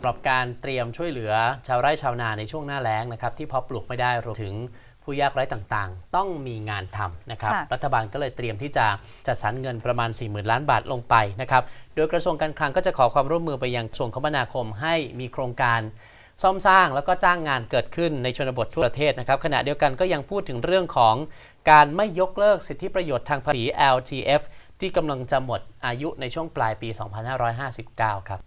สำหรับการเตรียมช่วยเหลือชาวไร่ชาวนาในช่วงหน้าแล้งนะครับที่เพาะปลูกไม่ได้รวมถึงผู้ยากไร้ต่างๆ ต้องมีงานทำนะครับค่ะรัฐบาลก็เลยเตรียมที่จะจัดสรรเงินประมาณ 40,000 ล้านบาทลงไปนะครับ โดยกระทรวงการคลังก็จะขอความร่วมมือไปยังกระทรวงคมนาคมให้มีโครงการซ่อมสร้างแล้วก็จ้างงานเกิดขึ้นในชนบททั่วประเทศนะครับ ขณะเดียวกันก็ยังพูดถึงเรื่องของการไม่ยกเลิกสิทธิประโยชน์ทางภาษี LTF ที่กำลังจะหมดอายุในช่วงปลายปี 2559 ครับ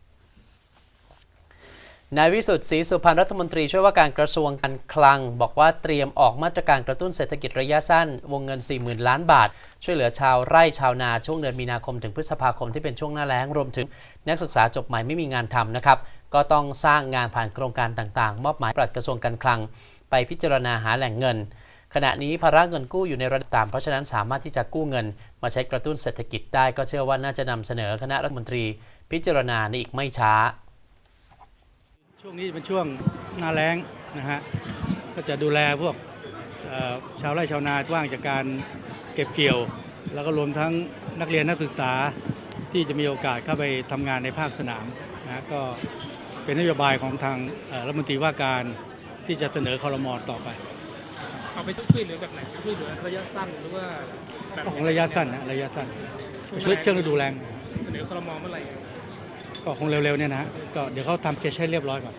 นายวิสุทธิ์ศรีสุพรรณรัฐมนตรีช่วยว่าการกระทรวงการคลัง บอกว่าเตรียมออกมาตรการกระตุ้นเศรษฐกิจระยะสั้น วงเงิน 40,000 ล้านบาท ช่วยเหลือชาวไร่ชาวนาช่วงเดือนมีนาคมถึงพฤษภาคมที่เป็นช่วงหน้าแล้งรวมถึงนักศึกษาจบใหม่ไม่มีงานทำนะครับ ก็ต้องสร้างงานผ่านโครงการต่างๆ มอบหมายปลัดกระทรวงการคลัง ไปพิจารณาหาแหล่งเงิน ขณะนี้ภาระเงินกู้อยู่ในระดับต่ำเพราะฉะนั้นสามารถที่จะกู้เงิน มาใช้กระตุ้นเศรษฐกิจได้ก็เชื่อว่าน่าจะนำเสนอคณะรัฐมนตรีพิจารณาในอีกไม่ช้า ช่วงนี้เป็นช่วงหน้าแล้งนะฮะก็จะดูแลพวกเอ่อชาวไร่ชาวนาว่างจากการเก็บเกี่ยว แล้วก็รวมทั้งนักเรียนนักศึกษาที่จะมีโอกาสเข้าไปทำงานในภาคสนามนะฮะก็เป็นนโยบายของทางเอ่อรัฐมนตรีว่าการที่จะเสนอคอรมอต่อไป เอาไปช่วยเหลือแบบไหนช่วยเหลือระยะสั้นหรือว่า แบบก็ของระยะสั้นนะระยะสั้นช่วยเชื่องฤดูแรงเสนอครมเมื่อไหร่ก็คงเร็วๆเนี่ยนะฮะก็เดี๋ยวเขาทำเกชให้เรียบร้อยก่อน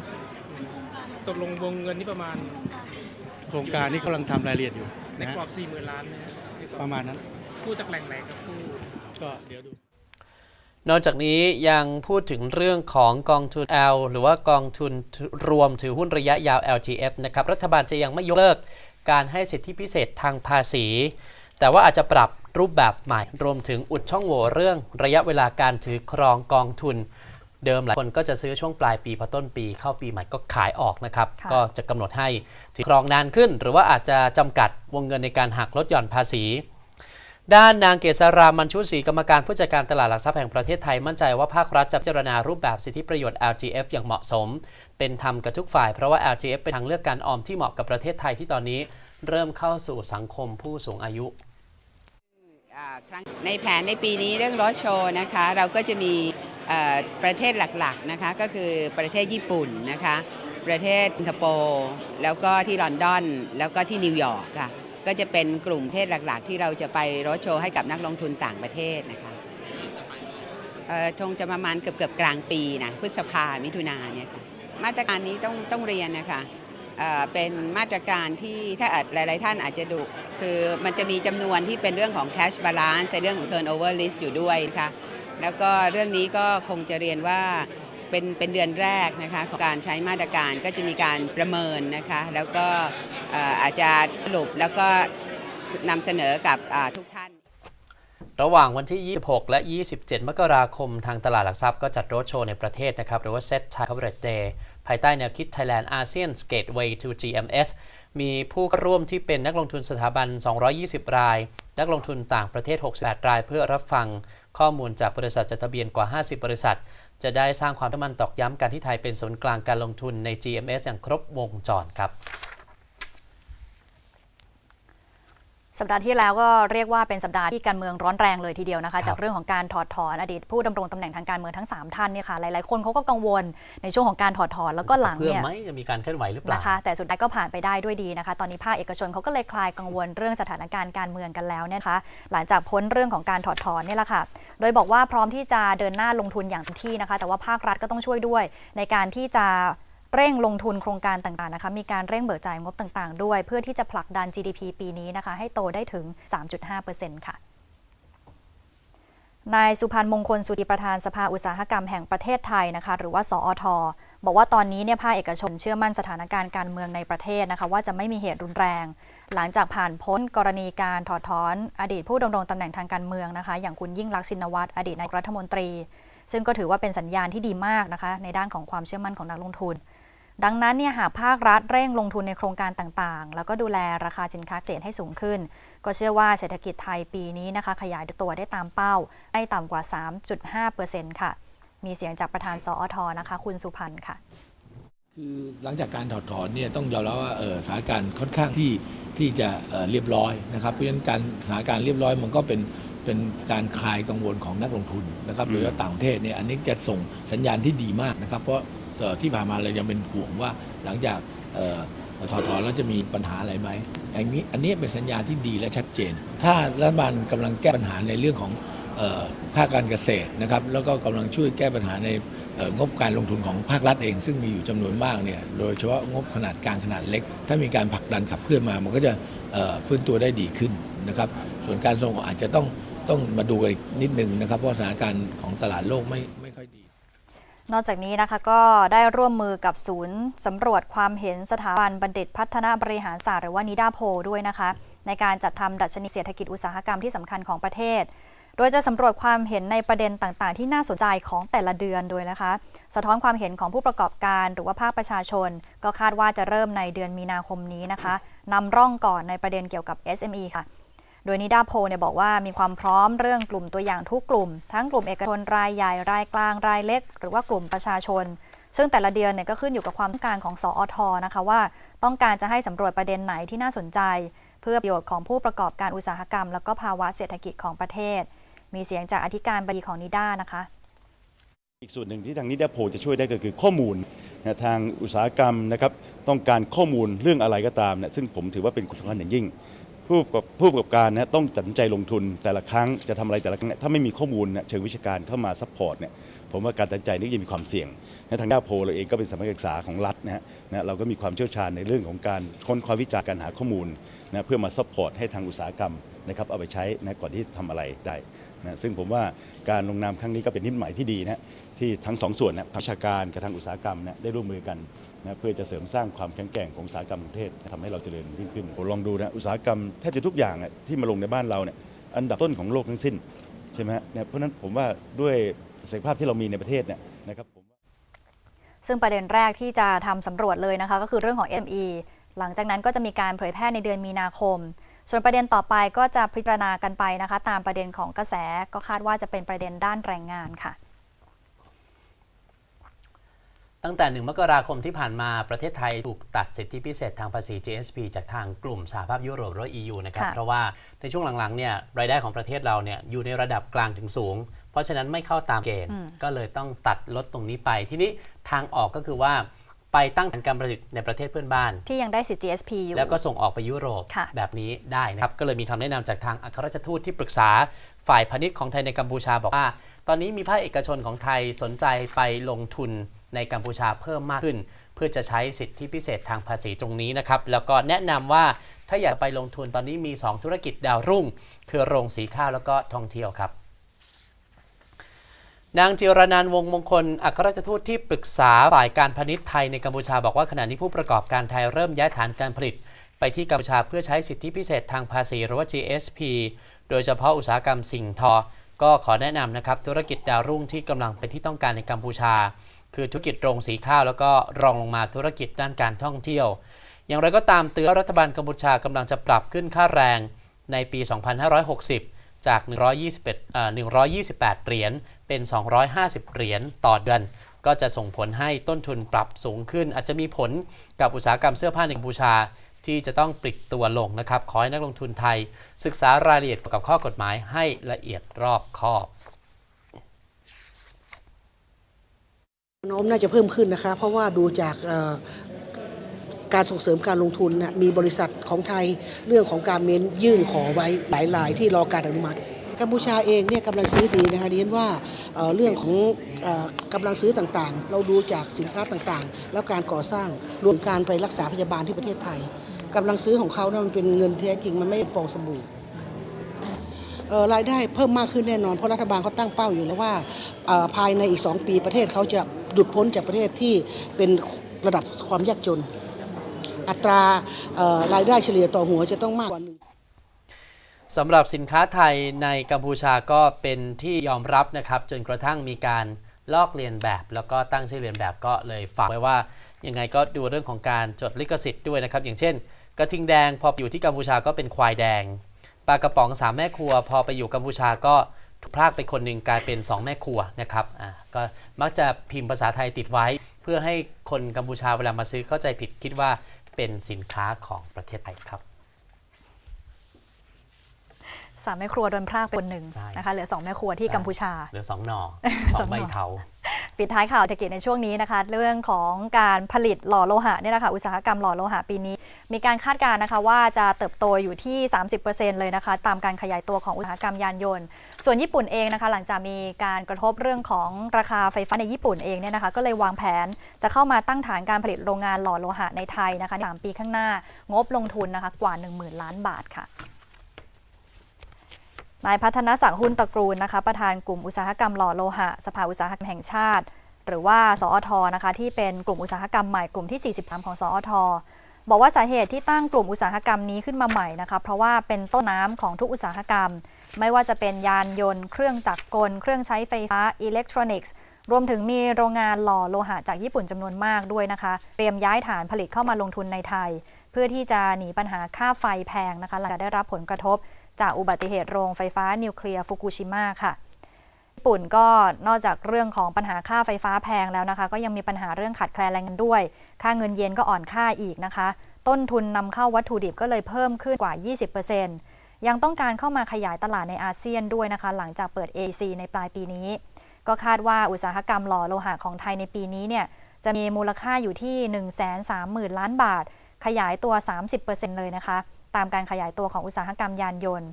ตกลงวงเงินนี่ประมาณ โครงการนี้กำลังทำรายละเอียดอยู่ในนะฮะกรอบ4 0,000ล้านนะฮะที่ต้องประมาณนั้นกู้จากแหล่งไหนครับกู้ก็เดี๋ยวดูนอกจากนี้ยังพูดถึงเรื่องของกองทุน L หรือว่ากองทุนรวมถือหุ้นระยะยาว LTF นะครับ รัฐบาลจะยังไม่ยกเลิกการให้สิทธิพิเศษทางภาษี แต่ว่าอาจจะปรับรูปแบบใหม่ รวมถึงอุดช่องโหว่เรื่องระยะเวลาการถือครองกองทุน เดิมหลายคนก็จะซื้อช่วงปลายปีพอต้นปี เข้าปีใหม่ก็ขายออกนะครับค่ะก็จะกำหนดให้ถือครองนานขึ้น หรือว่าอาจจะจำกัดวงเงินในการหักลดหย่อนภาษีด้านนางเกษรามันชุศรีกรรมการผู้จัดการตลาดหลักทรัพย์แห่งประเทศไทยมั่นใจว่าภาครัฐจะพิจารณารูปแบบสิทธิประโยชน์ LGF อย่างเหมาะสม เป็นธรรมกับทุกฝ่ายเพราะว่า LGF เป็นทางเลือกการออมที่เหมาะกับประเทศไทยที่ตอนนี้ เริ่มเข้าสู่สังคมผู้สูงอายุในแผนในปีนี้เรื่องรถโชว์นะคะ เราก็จะมีประเทศหลักๆนะคะก็คือประเทศญี่ปุ่นนะคะ ประเทศสิงคโปร์แล้วก็ที่ลอนดอน แล้วก็ที่นิวยอร์กค่ะก็จะเป็นกลุ่มประเทศหลัก ๆ ที่เราจะไปรถโชว์ให้กับนักลงทุนต่างประเทศนะคะเอ่อคงจะประมาณเกือบเกือบๆกลางปีนะพฤษภามิถุนาเนี่ยค่ะมาตรการนี้ต้องต้องเรียนนะคะ เป็นมาตรการที่ถ้าหลาย ๆ ท่านอาจจะดู คือมันจะมีจำนวนที่เป็นเรื่องของ cash balance ในเรื่องของ turnover list อยู่ด้วยนะคะแล้วก็เรื่องนี้ก็คงจะเรียนว่าเป็นเป็นเดือนแรกนะคะของการใช้มาตรการก็จะมีการประเมินนะคะ แล้วก็อาจจะสรุปแล้วก็นำเสนอกับทุกท่าน ระหว่างวันที่ 26 และ 27 มกราคมทางตลาดหลักทรัพย์ก็จัดโรดโชว์ในประเทศนะครับ หรือว่า Set Thai Coverage Day ภายใต้แนวคิด Thailand ASEAN Gateway to GMS มีผู้ร่วมที่เป็นนักลงทุนสถาบัน 220 ราย นักลงทุนต่างประเทศ 68 ราย เพื่อรับฟังข้อมูลจากบริษัทจดทะเบียนกว่า 50 บริษัท จะได้สร้างความมั่นตอกย้ำการที่ไทยเป็นศูนย์กลางการลงทุนใน GMS อย่างครบวงจรครับ สัปดาห์ที่แล้วก็เรียกว่าเป็นสัปดาห์ที่การเมืองร้อนแรงเลยทีเดียวนะครัคะบจากเรื่องของการถอดถอนอดีตผู้ดำรงตำแหน่งทางการเมืองทั้ง 3 ท่านเนี่ยค่ะหลายๆคนเขาก็กังวลในช่วงของการถอดถอนแล้วก็หลังเพื่อเนี่ยไหมจะมีการเคลื่อนไหวหรือเปล่านะคะแต่สุดท้ายก็ผ่านไปได้ด้วยดีนะคะ ตอนนี้ภาคเอกชนเขาก็เลยคลายกังวลเรื่องสถานการณ์การเมืองกันแล้วเนี่ยนะคะหลังจากพ้นเรื่องของการถอดถอนเนี่ยแหละค่ะ โดยบอกว่าพร้อมที่จะเดินหน้าลงทุนอย่างเต็มที่นะคะ แต่ว่าภาครัฐก็ต้องช่วยด้วย ในการที่จะ เร่งลงทุนโครงการต่างๆนะคะมีการเร่งเบิกจ่ายงบต่างๆ ด้วย เพื่อที่จะผลักดัน GDP ปีนี้นะคะให้โตได้ถึง 3.5%ค่ะนายสุพันธ์มงคลสุดีประธานสภาอุตสาหกรรมแห่งประเทศไทยนะคะหรือว่า สอทบอกว่าตอนนี้เนี่ยภาคเอกชนเชื่อมั่นสถานการณ์การเมืองในประเทศนะคะว่าจะไม่มีเหตุรุนแรง หลังจากผ่านพ้นกรณีการถอดถอนอดีตผู้ดำรงตำแหน่งทางการเมืองนะคะ อย่างคุณยิ่งลักษณ์ชินวัตรอดีตนายกรัฐมนตรี ซึ่งก็ถือว่าเป็นสัญญาณที่ดีมากนะคะในด้านของความเชื่อมั่นของนักลงทุน ดังนั้นเนี่ยหากภาครัฐเร่งลงทุนในโครงการต่างๆ แล้วก็ดูแลราคาสินค้าเกษตรให้สูงขึ้น ก็เชื่อว่าเศรษฐกิจไทยปีนี้นะคะ ขยายตัวได้ตามเป้าได้ต่ำกว่า 3.5%ค่ะ มีเสียงจากประธานสอทนะคะ คุณสุพันธ์ค่ะ คือหลังจากการถอดถอนเนี่ยต้องยอมรับว่าออสถานการณ์ค่อนข้างที่ที่จะเออเรียบร้อยนะครับเพราะฉะนั้นการสถานการณ์เรียบร้อยมันก็เป็นเป็นการคลายกังวลของนักลงทุนนะครับโดยเฉพาะต่างประเทศเนี่ยอันนี้จะส่งสัญญาณที่ดีมากนะครับ เพราะ ที่ผ่านมาเรายังเป็นห่วงว่าหลังจากถอดถอนแล้วจะมีปัญหาอะไรไหมอันนี้อันนี้เป็นสัญญาที่ดีและชัดเจน ถ้ารัฐบาลกำลังแก้ปัญหาในเรื่องของภาคการเกษตรนะครับแล้วก็กำลังช่วยแก้ปัญหาในงบการลงทุนของภาครัฐเอง ซึ่งมีอยู่จำนวนมากเนี่ยโดยเฉพาะงบขนาดกลางขนาดเล็ก ถ้ามีการผลักดันขับเคลื่อนมา มันก็จะฟื้นตัวได้ดีขึ้นนะครับส่วนการส่งออกอาจจะต้องต้องมาดูอีกนิดนึงนะครับเพราะสถานการณ์ของตลาดโลกไม่ นอกจากนี้นะคะก็ได้ร่วมมือกับศูนย์สำรวจความเห็นสถาบันบัณฑิตพัฒนาบริหารศาสตร์หรือว่านิดาโพด้วยนะคะ ในการจัดทำดัชนีเศรษฐกิจอุตสาหกรรมที่สำคัญของประเทศ โดยจะสำรวจความเห็นในประเด็นต่างๆ ที่น่าสนใจของแต่ละเดือนโดยนะคะ สะท้อนความเห็นของผู้ประกอบการหรือว่าภาคประชาชน ก็คาดว่าจะเริ่มในเดือนมีนาคมนี้นะคะนำร่องก่อนในประเด็นเกี่ยวกับ SME ค่ะ โดยนิดาโพลเนี่ยบอกว่ามีความพร้อมเรื่องกลุ่มตัวอย่างทุกกลุ่ม ทั้งกลุ่มเอกชนรายใหญ่รายกลางรายเล็ก หรือว่ากลุ่มประชาชน ซึ่งแต่ละเดือนเนี่ยก็ขึ้นอยู่กับความต้องการของสอทนะคะว่า ต้องการจะให้สำรวจประเด็นไหนที่น่าสนใจ เพื่อประโยชน์ของผู้ประกอบการอุตสาหกรรม แล้วก็ภาวะเศรษฐกิจของประเทศ มีเสียงจากอธิการบดีของนิด้านะคะอีกส่วนหนึ่งที่ทางนิดาโพลจะช่วยได้ก็คือข้อมูลนะทางอุตสาหกรรมนะครับต้องการข้อมูลเรื่องอะไรก็ตามเนี่ยซึ่งผมถือว่าเป็นสำคัญอย่างยิ่ง ผู้ประกอบผู้ประกอบการนะต้องตัดสินใจลงทุนแต่ละครั้งจะทำอะไรแต่ละครั้งเนี่ยถ้าไม่มีข้อมูลนะเชิงวิชาการเข้ามาซัพพอร์ตเนี่ยผมว่าการตัดสินใจนี่จะมีความเสี่ยงนะทางด้านโพลเราเองก็เป็นสำนักศึกษาของรัฐนะฮะนะเราก็มีความเชี่ยวชาญในเรื่องของการค้นคว้าวิจัยการหาข้อมูลนะเพื่อมาซัพพอร์ตให้ทางอุตสาหกรรมนะครับเอาไปใช้นะก่อนที่ทำอะไรได้ นะซึ่งผมว่าการลงนามครั้งนี้ก็เป็นนิมิตหมายที่ดีนะที่ทั้งสองส่วนนะทางชาการกับทางอุตสาหกรรมเนี่ยได้ร่วมมือกันนะเพื่อจะเสริมสร้างความแข็งแกร่งของอุตสาหกรรมกรุงเทพทำให้เราเจริญยิ่งขึ้นผมลองดูนะอุตสาหกรรมแทบจะทุกอย่างอะที่มาลงในบ้านเราเนี่ยอันดับต้นของโลกทั้งสิ้นใช่ไหมฮะเนี่ยเพราะนั้นผมว่าด้วยศักยภาพที่เรามีในประเทศเนี่ยนะครับผมซึ่งประเด็นแรกที่จะทำสำรวจเลยนะคะก็คือเรื่องของ ME หลังจากนั้นก็จะมีการเผยแพร่ในเดือนมีนาคม ส่วนประเด็นต่อไปก็จะพิจารณากันไปนะคะ ตามประเด็นของกระแสก็คาดว่าจะเป็นประเด็นด้านแรงงานค่ะ ตั้งแต่ 1 มกราคมที่ผ่านมาประเทศไทยถูกตัดสิทธิพิเศษทางภาษี GSP จากทางกลุ่มสหภาพยุโรปหรือว่า EU นะครับค่ะเพราะว่าในช่วงหลังๆเนี่ยรายได้ของประเทศเราเนี่ยอยู่ในระดับกลางถึงสูง เพราะฉะนั้นไม่เข้าตามเกณฑ์ก็เลยต้องตัดลดตรงนี้ไป ทีนี้ทางออกก็คือว่า ไปตั้งฐานการผลิตในประเทศเพื่อนบ้าน ที่ยังได้สิทธิ GSP อยู่ แล้วก็ส่งออกไปยุโรปค่ะแบบนี้ได้นะครับ ก็เลยมีคำแนะนำจากทางอัครราชทูตที่ปรึกษาฝ่ายพาณิชย์ของไทยในกัมพูชาบอกว่า ตอนนี้มีภาคเอกชนของไทยสนใจไปลงทุนในกัมพูชาเพิ่มมากขึ้น เพื่อจะใช้สิทธิพิเศษทางภาษีตรงนี้นะครับแล้วก็แนะนำว่าถ้าอยากไปลงทุนตอนนี้มี 2 ธุรกิจดาวรุ่ง คือโรงสีข้าวแล้วก็ท่องเที่ยวครับ นางจิรนันวงศ์มงคล อัครราชทูตที่ปรึกษาฝ่ายการพาณิชย์ไทยในกัมพูชาบอกว่าขณะนี้ผู้ประกอบการไทยเริ่มย้ายฐานการผลิต ไปที่กัมพูชาเพื่อใช้สิทธิพิเศษทางภาษีหรือว่า GSP โดยเฉพาะอุตสาหกรรมสิ่งทอ ก็ขอแนะนำนะครับธุรกิจดาวรุ่งที่กำลังเป็นที่ต้องการในกัมพูชา คือธุรกิจโรงสีข้าวแล้วก็รองลงมาธุรกิจด้านการท่องเที่ยว อย่างไรก็ตามเตือนว่ารัฐบาลกัมพูชากำลังจะปรับขึ้นค่าแรงในปี 2560 จาก 121เอ่อ128 เหรียญเป็น 250 เหรียญต่อเดือน ก็จะส่งผลให้ต้นทุนปรับสูงขึ้น อาจจะมีผลกับอุตสาหกรรมเสื้อผ้าในกัมพูชาที่จะต้องปลิดตัวลงนะครับ ขอให้นักลงทุนไทย ศึกษารายละเอียดเกี่ยวกับข้อกฎหมายให้ละเอียดรอบคอบนวโน้มน่าจะเพิ่มขึ้นนะคะ เพราะว่าดูจาก การส่งเสริมการลงทุนนะมีบริษัทของไทยเรื่องของการเม้นยื่นขอไว้หลายรายที่รอการอนุมัติกัมพูชาเองเนี่ยกำลังซื้อดีนะคะเรียนว่าเอ่อเรื่องของออกำลังซื้อต่างๆ เราดูจากสินค้าต่างๆ แล้วการก่อสร้างรวมการไปรักษาพยาบาลที่ประเทศไทยกำลังซื้อของเขานะมันเป็นเงินแท้จริงมันไม่ฟองสบู่รายได้เพิ่มมากขึ้นแน่นอนเพราะรัฐบาลเขาตั้งเป้าอยู่แล้วว่าภายในอีก 2 ปีประเทศเขาจะหลุดพ้นจากประเทศที่เป็นระดับความยากจน อัตรารายได้เฉลี่ยต่อหัวจะต้องมากกว่าหนึ่งสำหรับสินค้าไทยในกัมพูชาก็เป็นที่ยอมรับนะครับ จนกระทั่งมีการลอกเลียนแบบ แล้วก็ตั้งชื่อเลียนแบบก็เลยฝากไว้ว่ายังไงก็ดูเรื่องของการจดลิขสิทธิ์ด้วยนะครับ อย่างเช่น กระทิงแดงพออยู่ที่กัมพูชาก็เป็นควายแดงปลากระป๋องสามแม่ครัว พอไปอยู่กัมพูชาก็ถูกพากไปคนหนึ่งกลายเป็น 2 แม่ครัวนะครับอ่าก็มักจะพิมพ์ภาษาไทยติดไว้ เพื่อให้คนกัมพูชาเวลามาซื้อเข้าใจผิดคิดว่า เป็นสินค้าของประเทศไทยครับสามแม่ครัวโดนพรากไปคนหนึ่งใช่นะคะเหลือสองแม่ครัวที่ใช่กัมพูชา เหลือสองหน่อสสอองงหน่อใบเทา ปิดท้ายข่าวเศรษฐกิจในช่วงนี้นะคะ เรื่องของการผลิตหล่อโลหะเนี่ยนะคะอุตสาหกรรมหล่อโลหะปีนี้ มีการคาดการณ์นะคะว่าจะเติบโตอยู่ที่ 30%เลยนะคะ ตามการขยายตัวของอุตสาหกรรมยานยนต์ ส่วนญี่ปุ่นเองนะคะ หลังจากมีการกระทบเรื่องของราคาไฟฟ้าในญี่ปุ่นเองเนี่ยนะคะก็เลยวางแผนจะเข้ามาตั้งฐานการผลิตโรงงานหล่อโลหะในไทยนะคะในสามปีข้างหน้างบลงทุนนะคะกว่า 10,000 ล้านบาทค่ะ นายพัฒนศักดิ์หุ้นตระกูลนะคะประธานกลุ่มอุตสาหกรรมหล่อโลหะ สภาอุตสาหกรรมแห่งชาติ หรือว่าสอทนะคะที่เป็นกลุ่มอุตสาหกรรมใหม่กลุ่มที่ 43 ของสอทบอกว่าสาเหตุที่ตั้งกลุ่มอุตสาหกรรมนี้ขึ้นมาใหม่นะคะเพราะว่าเป็นต้นน้ำของทุกอุตสาหกรรม ไม่ว่าจะเป็นยานยนต์ เครื่องจักรกล เครื่องใช้ไฟฟ้าอิเล็กทรอนิกส์รวมถึงมีโรงงานหล่อโลหะจากญี่ปุ่นจำนวนมากด้วยนะคะ เตรียมย้ายฐานผลิตเข้ามาลงทุนในไทย เพื่อที่จะหนีปัญหาค่าไฟแพงนะคะหลังจากได้รับผลกระทบ จากอุบัติเหตุโรงไฟฟ้านิวเคลียร์ฟุกุชิมะค่ะญี่ปุ่นก็นอกจากเรื่องของปัญหาค่าไฟฟ้าแพงแล้วนะคะ ก็ยังมีปัญหาเรื่องขาดแคลนแรงงานด้วย ค่าเงินเยนก็อ่อนค่าอีกนะคะ ต้นทุนนำเข้าวัตถุดิบก็เลยเพิ่มขึ้นกว่า 20%ยังต้องการเข้ามาขยายตลาดในอาเซียนด้วยนะคะ หลังจากเปิด AC ในปลายปีนี้ ก็คาดว่าอุตสาหกรรมหล่อโลหะของไทยในปีนี้เนี่ยจะมีมูลค่าอยู่ที่ 130,000 ล้านบาท ขยายตัว 30%เลยนะคะ ตามการขยายตัวของอุตสาหกรรมยานยนต์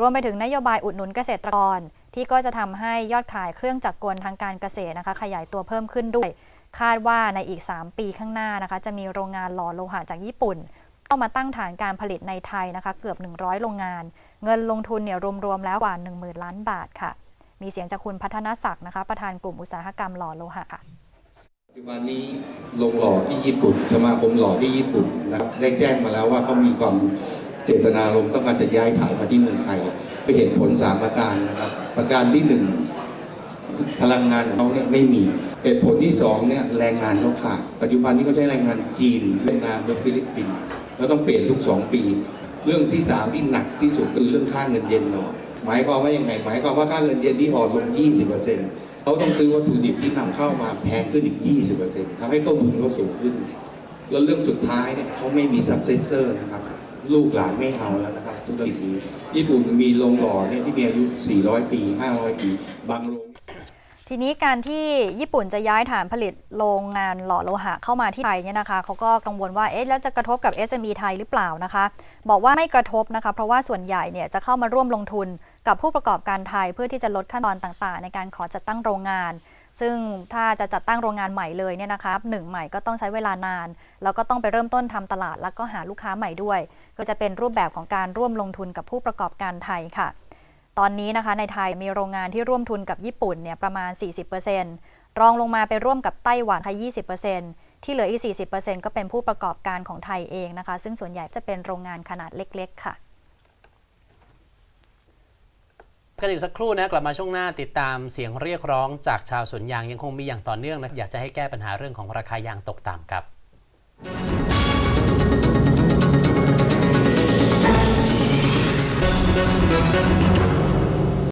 รวมไปถึงนโยบายอุดหนุนเกษตรกร ที่ก็จะทำให้ยอดขายเครื่องจักรกลทางการเกษตรนะคะ ขยายตัวเพิ่มขึ้นด้วย คาดว่าในอีก 3 ปีข้างหน้านะคะ จะมีโรงงานหล่อโลหะจากญี่ปุ่นเข้ามาตั้งฐานการผลิตในไทยนะคะ เกือบ 100 โรงงาน เงินลงทุนเนี่ยรวมๆแล้วกว่า 10,000 ล้านบาทค่ะ มีเสียงจากคุณพัฒนศักดิ์นะคะ ประธานกลุ่มอุตสาหกรรมหล่อโลหะค่ะปัจจุบันนี้โรงหล่อที่ญี่ปุ่นสมาคมหล่อที่ญี่ปุ่นนะครับได้แจ้งมาแล้วว่าเขามีความ เจตนารมณ์ต้องการจะย้ายฐานมาที่เมืองไทยเป็นเหตุผลสามประการนะครับ ประการที่หนึ่งพลังงานของเขาเนี่ยไม่มีเหตุผลที่สองเนี่ยแรงงานเขาขาดปัจจุบันนี้เขาใช้แรงงานจีนเวียดนามและฟิลิปปินส์แล้วต้องเปลี่ยนทุกสองปี เรื่องที่สามที่หนักที่สุดคือเรื่องค่าเงินเยนอ่อนหมายความว่ายังไงหมายความว่าค่าเงินเยนที่อ่อนลง 20%เขาต้องซื้อวัตถุดิบที่นำเข้ามาแพงขึ้นอีก 20%ทำให้ต้นทุนเขาสูงขึ้น แล้วเรื่องสุดท้ายเนี่ยเขาไม่มีซับเซสเซอร์นะครับ ลูกหลานไม่เอาแล้วนะครับธุรกิจนี้ญี่ปุ่นมีโรงหล่อเนี่ยที่มีอายุ 400 ปี 500 ปี บางโรงทีนี้การที่ญี่ปุ่นจะย้ายฐานผลิตโรงงานหล่อโลหะเข้ามาที่ไทยเนี่ยนะคะเขาก็กังวลว่าเอ๊ะแล้วจะกระทบกับ SME ไทยหรือเปล่านะคะ บอกว่าไม่กระทบนะคะ เพราะว่าส่วนใหญ่เนี่ยจะเข้ามาร่วมลงทุนกับผู้ประกอบการไทยเพื่อที่จะลดขั้นตอนต่างๆ ในการขอจัดตั้งโรงงาน ซึ่งถ้าจะจัดตั้งโรงงานใหม่เลยเนี่ยนะคะหนึ่งใหม่ก็ต้องใช้เวลานาน แล้วก็ต้องไปเริ่มต้นทำตลาด แล้วก็หาลูกค้าใหม่ด้วย ก็จะเป็นรูปแบบของการร่วมลงทุนกับผู้ประกอบการไทยค่ะ ตอนนี้นะคะในไทยมีโรงงานที่ร่วมทุนกับญี่ปุ่นเนี่ยประมาณ 40%รองลงมาไปร่วมกับไต้หวันค่ะ20%ที่เหลืออีก 40%ก็เป็นผู้ประกอบการของไทยเองนะคะ ซึ่งส่วนใหญ่จะเป็นโรงงานขนาดเล็ก ๆ ค่ะ กันอีกสักครู่นะกลับมาช่วงหน้าติดตามเสียงเรียกร้องจากชาวสวนยางยังคงมีอย่างต่อเนื่องนะอยากจะให้แก้ปัญหาเรื่องของราคายางตกต่ำครับ